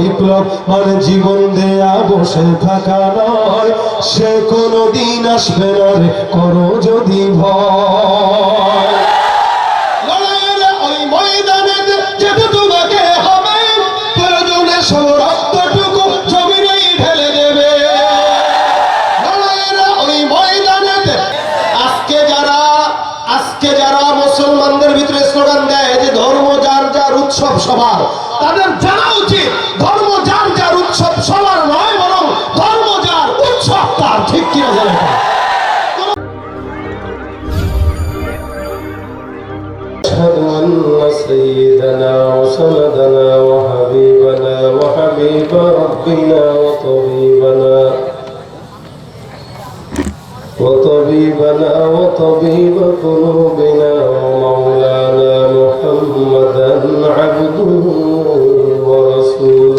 বিপ্লব মানে জীবন দেয়া বসে থাকা নয়। সে কোনো দিন আসবে না করো যদি ভয়। তার ঠিক কিনা জানে أشهد أن سيدنا وسندنا وحبيبنا وحبيب ربنا وطبيبنا وطبيبنا وطبيب قلوبنا ومولانا محمدا عبده ورسوله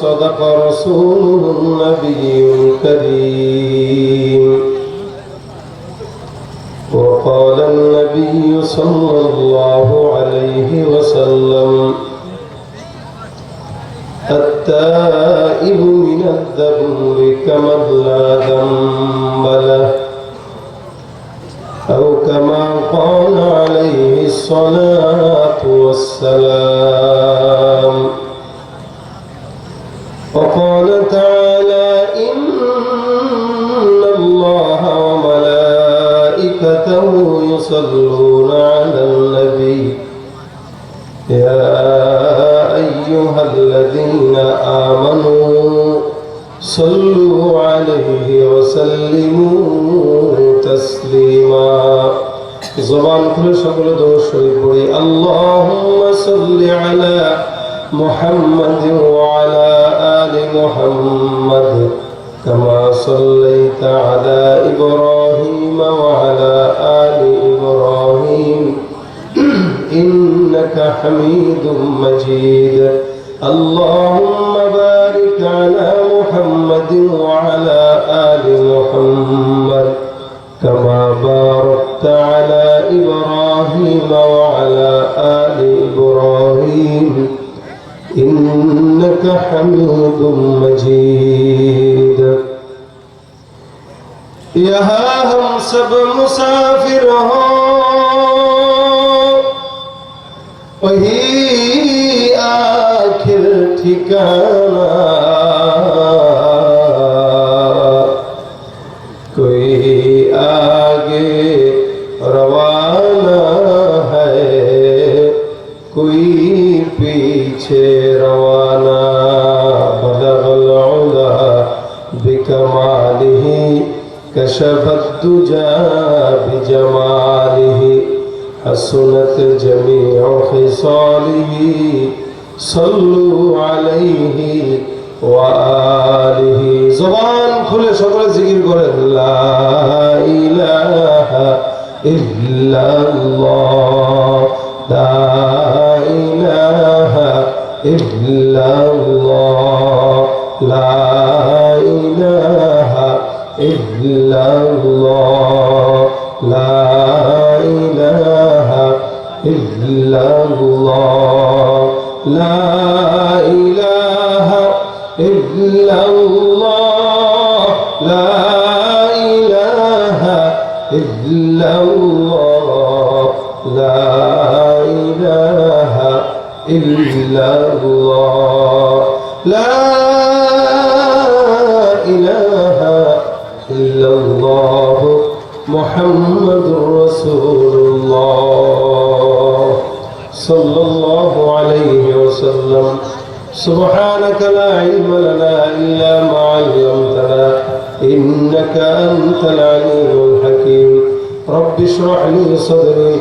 صدق رسوله النبي الكريم. وقال النبي صلى الله عليه وسلم التائب من الذنب كمن لا ذنب له أو كما قال عليه الصلاة والسلام. صلوا عليه وسلموا تسليما. زبان كل شكل دوش ويقولي اللهم صل على محمد وعلى آل محمد كما صليت على إبراهيم وعلى آل إبراهيم. إنك حميد مجيد. اللهم بارك على محمد وعلى آل محمد كما باركت على إبراهيم وعلى آل إبراهيم إنك حميد مجيد यहाँ हम सब मुसाफिर हो वही आखिर ठिकाना সকলে সকলে জিকির করে ইহ ইহ ইহ إلا الله لا إله إلا الله محمد رسول الله صلى الله عليه وسلم. سبحانك لا علم لنا إلا ما علمتنا إنك أنت العليم الحكيم. رب اشرح لي صدري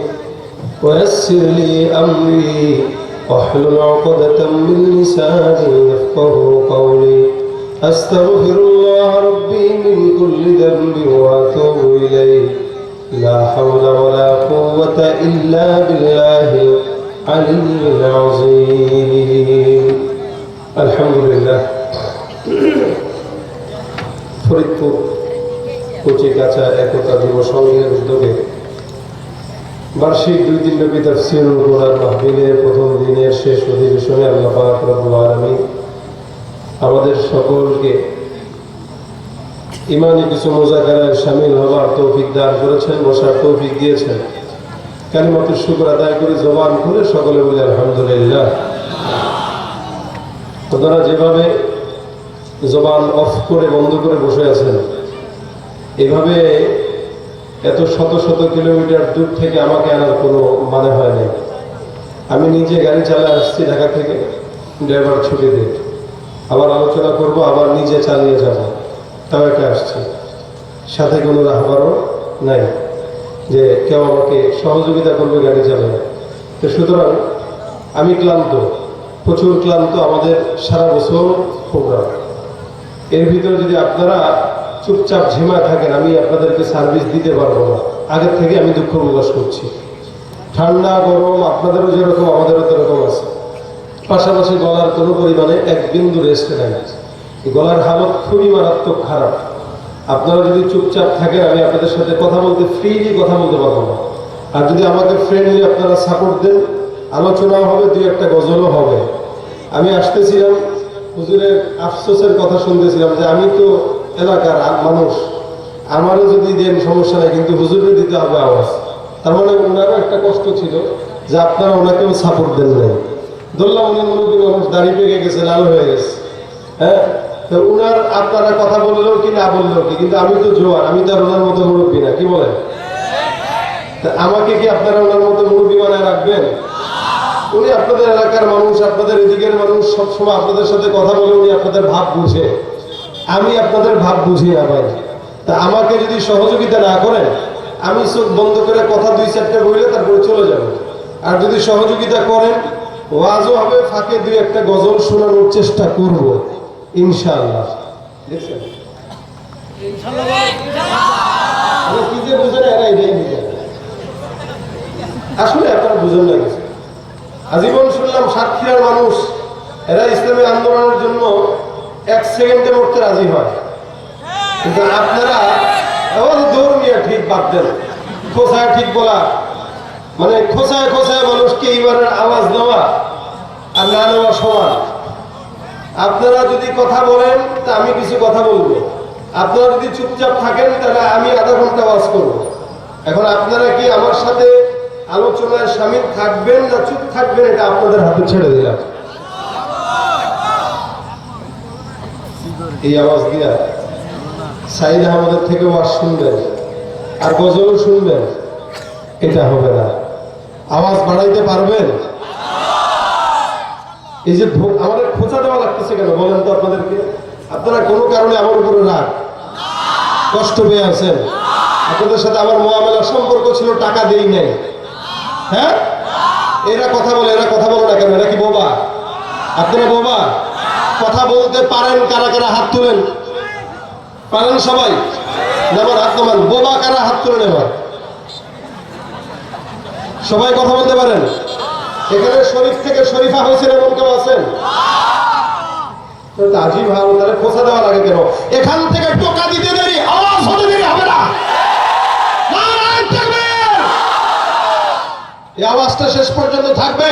ويسر لي أمري. واحلل عقدة من لساني يفقه قولي أستغفر الله ربي من كل ذنب وأتوب إليه لا حول ولا قوة إلا بالله العلي العظيم الحمد لله ফরিদপুর কচিকাচা একতা যুব সংঘের উদ্যোগে বার্ষিক দুই দিন ব্যাপী তাফসিরুল কোরআন মাহফিলের প্রথম দিনের শেষ অধিবেশনে আল্লাহ রব্বুল আমাদের সকলকে ইমানি কিছু মোজাকারায় সামিল হবার তৌফিক দান করেছেন, বসার তৌফিক দিয়েছেন। কালিমাতুর শুকর আদায় করে, জবান খুলে সকলে বলে, আলহামদুলিল্লাহ। আপনারা যেভাবে জবান অফ করে বন্ধ করে বসে আছেন, এভাবে এত শত শত কিলোমিটার দূর থেকে আমাকে আনার কোনো মানে হয় নাই। আমি নিজে গাড়ি চালিয়ে আসছি ঢাকা থেকে, ড্রাইভার ছুটি দিয়ে। আবার আলোচনা করব, আবার নিজে চালিয়ে যাব। তাও এটা আসছি। সাথে কোনো রাহবারও নাই যে কেউ আমাকে সহযোগিতা করবে গাড়ি চালানো তো সুতরাং আমি ক্লান্ত, প্রচুর ক্লান্ত আমাদের সারা বছর প্রোগ্রাম। এর ভিতরে যদি আপনারা চুপচাপ ঝিমায় থাকেন, আমি আপনাদেরকে সার্ভিস দিতে পারব না। আগের থেকে আমি দুঃখ প্রকাশ করছি। ঠান্ডা, গরম, আপনাদেরও যেরকম, আমাদেরও তেরকম আছে। পাশাপাশি গলার কোনো পরিমাণে এক বিন্দু রেস্ট নেই। গলার হালত খুবই মারাত্মক খারাপ। আপনারা যদি চুপচাপ থাকেন, আমি আপনাদের সাথে কথা বলতে ফ্রিলি কথা বলতে পারব না। আর যদি আমাকে ফ্রেন্ডলি আপনারা সাপোর্ট দেন, আলোচনাও হবে, দুই একটা গজলও হবে। আমি আসতেছিলাম, হুজুরের আফসোসের কথা শুনতেছিলাম যে আমি তো এলাকার মানুষ। আমারও যদি দেন সমস্যা নেই, কিন্তু হুজুরে দিতে হবে আওয়াজ। তার মানে ওনারও একটা কষ্ট ছিল যে আপনারা ওনাকেও সাপোর্ট দেন নাই। ধরলাম উনি মুরব্বী মানুষ দাঁড়িয়ে পেকে গেছে, লাল হয়ে গেছে। হ্যাঁ? তো উনার আপনারা কথা বললেও কি, না বললেও কি? কিন্তু আমি তো জোয়ার আমি তো আর ওনার মতো মুরব্বী না, কি বলেন? আমাকে কি আপনারা ওনার মতো মুরব্বী বানায় রাখবেন? উনি আপনাদের এলাকার মানুষ, আপনাদের এদিকের মানুষ, সবসময় আপনাদের সাথে কথা বলে উনি আপনাদের ভাব বুঝে। আমি আপনাদের ভাব বুঝি ভাই তা আমাকে যদি সহযোগিতা না করেন, আমি চোখ বন্ধ করে কথা দুই চারটা বইলে তারপরে চলে যাব। আর যদি সহযোগিতা করেন, ওয়াজও হবে, ফাঁকে দুই একটা গজল শোনানোর চেষ্টা করব আমি কি যে আসলে আজীবন শুনলাম সাতক্ষীরার মানুষ, এরা ইসলামী আন্দোলনের জন্য এক সেকেন্ডে মরতে রাজি হয়। কিন্তু আপনারা এমন দৌড় নিয়ে ঠিক দেন। খোসায় ঠিক বলা। মানে খোসায় খোসায় মানুষকে ইমানের আওয়াজ দেওয়া আর না নেওয়া সমান। আপনারা যদি কথা বলেন, তা আমি কিছু কথা বলব। আপনারা যদি চুপচাপ থাকেন, তাহলে আমি আধা ঘণ্টা ওয়াজ করব। এখন আপনারা কি আমার সাথে আলোচনায় সামিল থাকবেন না চুপ থাকবেন, এটা আপনাদের হাতে ছেড়ে দিলাম। এই আওয়াজ দিয়া সাইদ আহমদের থেকে ওয়াজ শুনবেন, আর গজলও শুনবেন, এটা হবে না। আওয়াজ বাড়াইতে পারবেন? এই যে আমাদের খোঁচা দেওয়া লাগতেছে কেন? বলেন তো আপনাদেরকে। আপনারা কোনো কারণে আমার উপরে রাগ? কষ্ট পেয়ে আছেন? আপনাদের সাথে আমার মোয়ামেলার সম্পর্ক ছিল, টাকা দেই নাই। হ্যাঁ? এরা কথা বলে, এরা কথা বলে না কেন? এরা কি বোবা? আপনারা বোবা? কথা বলতে পারেন, কারা কারা হাত তুলেন? পারেন সবাই? যেমন হাত নামান বোবা কারা হাত তুলেন এবার সবাই কথা বলতে পারেন? এখানে শরীফ থেকে শরীফা হয়েছেন এমন কেউ আছেন? আজই ভালো তাহলে খোঁচা দেওয়া লাগে কেন? এখান থেকে টোকা দিতে দেরি, আওয়াজ হতে দেরি হবে না। এই আওয়াজটা শেষ পর্যন্ত থাকবে।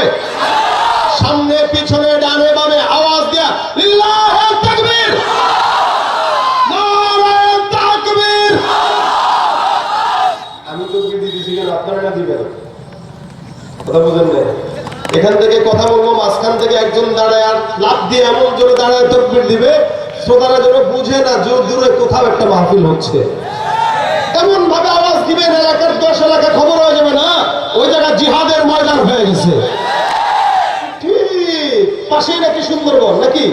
সামনে পিছনে ডানে বামে আওয়াজ দিয়া লিল্লাহে তাকবীর। নারায়ে তাকবীর। আমি তো দিদি দিছি কেন? আপনারা না দিবেন কথা বুঝেন না এখান থেকে কথা বলব মাঝখান থেকে একজন দাঁড়ায় আর লাভ দিয়ে এমন জোরে দাঁড়ায় তকবির দিবে শ্রোতারা যেন বুঝে না জোর দূরে কোথাও একটা মাহফিল হচ্ছে। এমন ভাবে আওয়াজ দিবেন এলাকার দশ এলাকা খবর হয়ে যাবে না ওই জায়গা জিহাদের ময়দান হয়ে গেছে ঠিক নাকি সুন্দরবন, নাকি?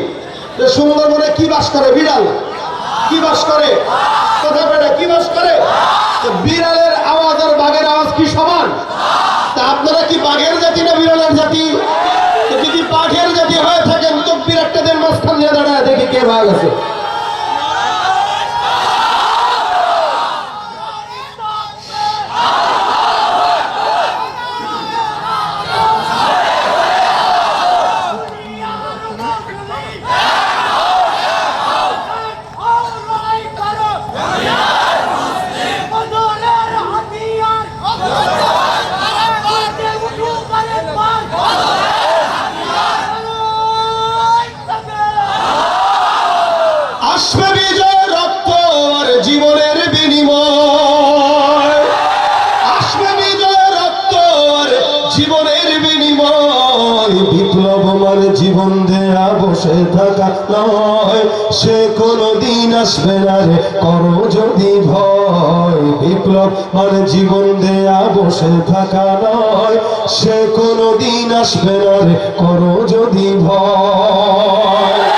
সুন্দরবনে কি বাস করে বিড়াল? কি বাস করে? কি বাস করে? বিড়ালের আওয়াজ আর বাঘের আওয়াজ কি সমান? তা আপনারা কি বাঘের জাতি না বিড়ালের জাতি? যদি বাঘের জাতি হয়ে থাকেন, তো বিরাটটাদের মাঝখান দিয়ে দাঁড়ায় দেখি কে ভাগ আছে সে কোনো দিন আসবে না রে, করো যদি ভয়। বিপ্লব মানে জীবন দেয়া, বসে থাকা নয়। সে কোনো দিন আসবে না রে, করো যদি ভয়।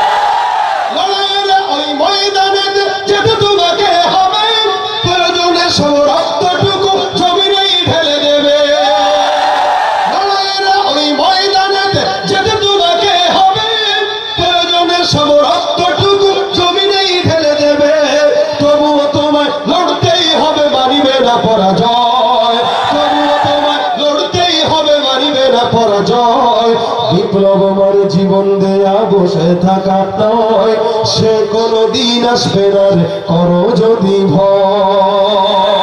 বিপ্লব আমার জীবন দেয়া, বসে থাকা নয়। সে কোনো দিন আসবে না করো যদি ভয়।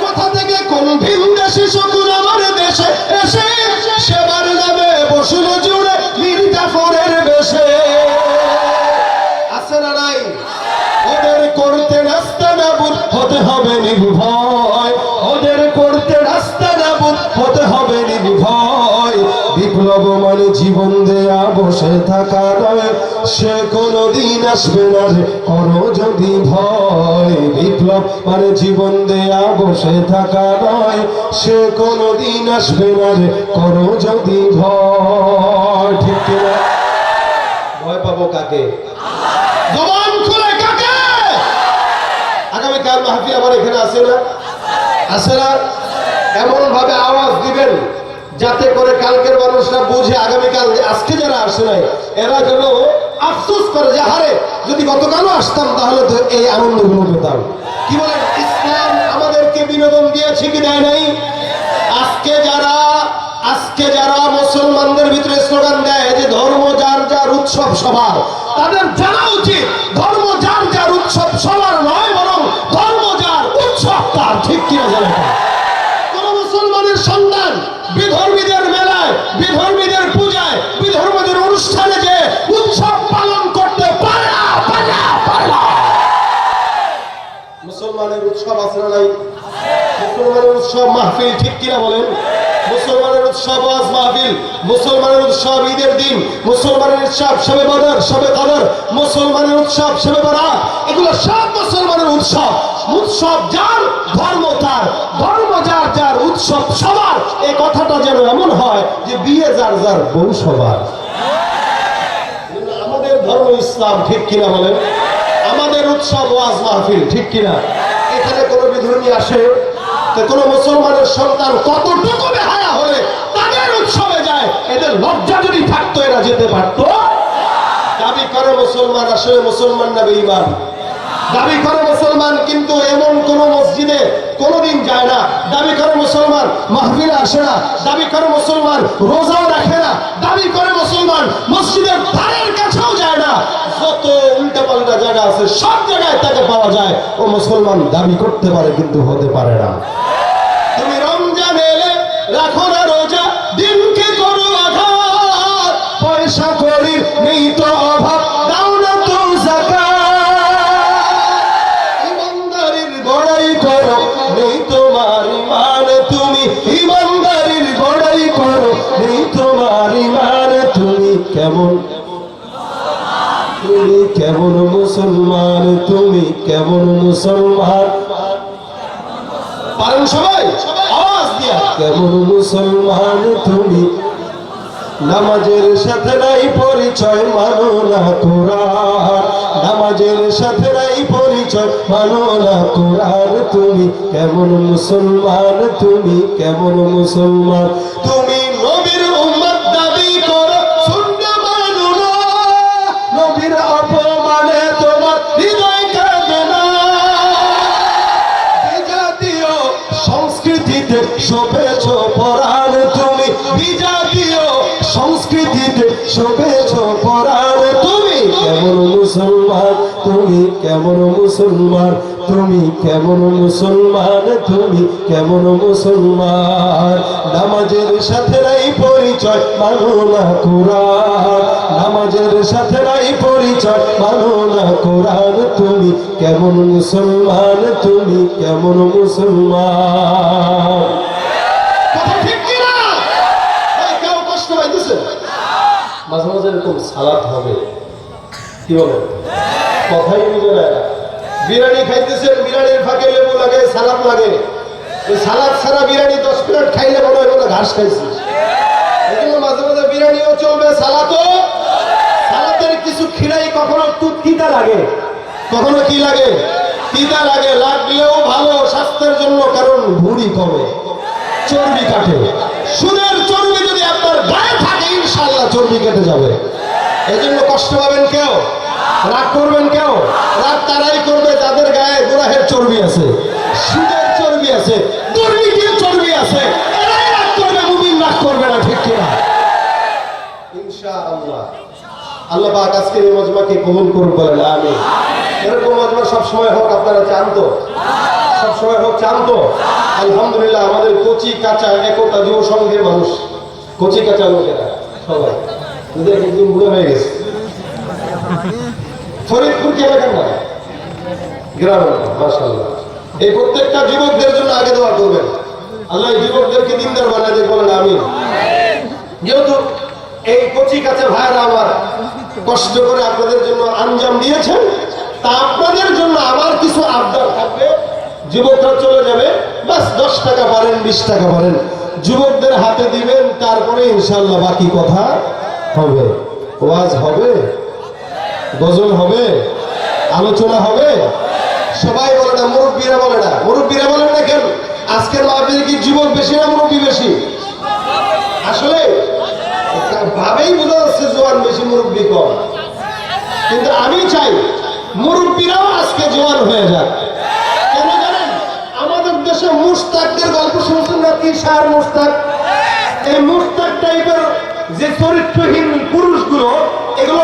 কোথা থেকে কোন ভিন হতে হবে নির্ভয়। বিপ্লব মানে জীবন দেয়া, বসে থাকা নয় সে কোনো দিন আসবে না রে, করো যদি ভয়। বিপ্লব মানে জীবন দেয়া, বসে থাকা নয় সে কোনো দিন আসবে না রে, করো যদি ভয়। ঠিক কিনা ভয় পাবো কাকে? জবান আগামীকাল এখানে আছে না? আছে না? এমন ভাবে আওয়াজ দিবেন যাতে করে কালকের মানুষরা বুঝে আগামীকাল আজকে যারা আসে নাই, এরা যেন আফসোস করে যে হারে যদি গতকালও আসতাম, তাহলে তো এই আনন্দগুলো পেতাম কি বলেন? ইসলাম আমাদেরকে বিনোদন দিয়েছে কি দেয় নাই? আজকে যারা আজকে যারা মুসলমানদের ভিতরে স্লোগান দেয় যে, ধর্ম যার যার উৎসব সবার। তাদের জানা উচিত, ধর্ম যার যার উৎসব সবার নয়। মুসলমানের উৎসব মাহফিল, ঠিক কিনা বলেন? মুসলমানের উৎসব ওয়াজ মাহফিল, মুসলমানের উৎসব ঈদের দিন, মুসলমানের উৎসব সবে বদর, সবে কদর, মুসলমানের উৎসব সবে বরাত, এগুলো সব মুসলমানের উৎসব। উৎসব যার ধর্ম তার, ধর্ম যার যার উৎসব সবার। এই কথাটা যেন এমন হয় যে বিয়ে যার যার বউ সবার। আমাদের ধর্ম ইসলাম, ঠিক কিনা বলেন? আমাদের উৎসব ওয়াজ মাহফিল, ঠিক কিনা? কোনো আসে কোনো মুসলমানের সন্তান কতটুকু বেহায়া হলে তাদের উৎসবে যায়? এদের লজ্জা যদি থাকতো, এরা যেতে পারতো। দাবি করে মুসলমান, আসলে মুসলমান না বেঈমান। দাবি করে মুসলমান, কিন্তু এমন কোন মসজিদে কোনোদিন যায় না। দাবি করে মুসলমান মাহফিলে আসে না। দাবি করে মুসলমান রোজাও রাখে না। দাবি করে মুসলমান মসজিদের ধারের কাছেও যায় না। যত উল্টা পাল্টা জায়গা আছে, সব জায়গায় তাকে পাওয়া যায়। ও মুসলমান দাবি করতে পারে, কিন্তু হতে পারে না। মুসলমান, তুমি কেমন মুসলমান? পারেন সবাই? আওয়াজ দিয়া। কেমন মুসলমান, তুমি? নামাজের সাথে নাই পরিচয়, মানো না কোরআন। নামাজের সাথে নাই পরিচয়, মানো না কোরআন। তুমি কেমন মুসলমান, তুমি কেমন মুসলমান? তুমি শোভেছ পরাণ। তুমি কেমন মুসলমান? তুমি কেমন মুসলমান? তুমি কেমন মুসলমান? তুমি কেমন মুসলমান? নামাজের সাথে নাই পরিচয়, মানো না কোরআন। নামাজের সাথে নাই পরিচয়, মানো না কোরআন। তুমি কেমন মুসলমান? তুমি কেমন মুসলমান কথা ঠিক কি না এই কেউ কষ্ট পাইতেছে মাঝে মাঝে এরকম সালাদ হবে। কি বলে? কথাই বুঝে না। বিরিয়ানি খাইতেছেন, বিরিয়ানির ফাঁকে লেবু লাগে, সালাদ লাগে। সালাদ ছাড়া বিরিয়ানি দশ প্লেট খাইলে মনে হয় কোনো ঘাস খাইছিস এজন্য মাঝে মাঝে বিরিয়ানিও চলবে, সালাদও। সালাদের কিছু খিরাই কখনো তিতা লাগে। কখনো কি লাগে? তিতা লাগে, লাগলেও ভালো স্বাস্থ্যের জন্য কারণ ভুড়ি কমে। চর্বি কাটে। সুদের চর্বি ইনশাল্লাহ চর্বি কেটে যাবে। এজন্য কষ্ট পাবেন কেউ? রাগ করবেন কেউ? রাগ তারাই করবে, যাদের গায়ে গোড়াহের চর্বি আছে, সুদের চর্বি আছে, দুর্নীতির চর্বি আছে, এরাই রাগ করবে, মুমিন রাগ করবে না, ঠিক কিনা? ইনশাআল্লাহ। আল্লাহ পাক আজকের এই মজমাকে কবুল করুন বলেন আমি এরকম মজমা সবসময় হোক, আপনারা চান তো? সবসময় হোক, চান তো? আলহামদুলিল্লাহ, আমাদের কচি কাঁচা একতা যুব সংঘের মানুষ, কচি কাঁচা লোকেরা। যুবকদের কষ্ট করে আপনাদের জন্য আঞ্জাম দিয়েছেন, তা আপনাদের জন্য আমার কিছু আবদার থাকবে। যুবকরা চলে যাবে। বাস, দশ টাকা পারেন, বিশ টাকা পারেন। যুবকদের হাতে দিবেন তারপরে ইনশাল্লাহ বাকি কথা হবে। ওয়াজ হবে? গজল হবে? আলোচনা হবে? সবাই বলে না, মুরব্বীরা বলে না। মুরব্বীরা বলেন না কেন? আজকের মাহফিলে কি যুবক বেশি না মুরব্বী বেশি? আসলে ভাবেই বোঝা যাচ্ছে জোয়ান বেশি, মুরব্বী কম। কিন্তু আমি চাই মুরব্বীরাও আজকে জোয়ান হয়ে যাক। কেন জানেন? আমাদের দেশে মুস্তাকদের গল্প শুনছেন না কি সার মুস্তাক এই মুস্তাক টাইপের যে চরিত্রহীন পুরুষগুলো এগুলো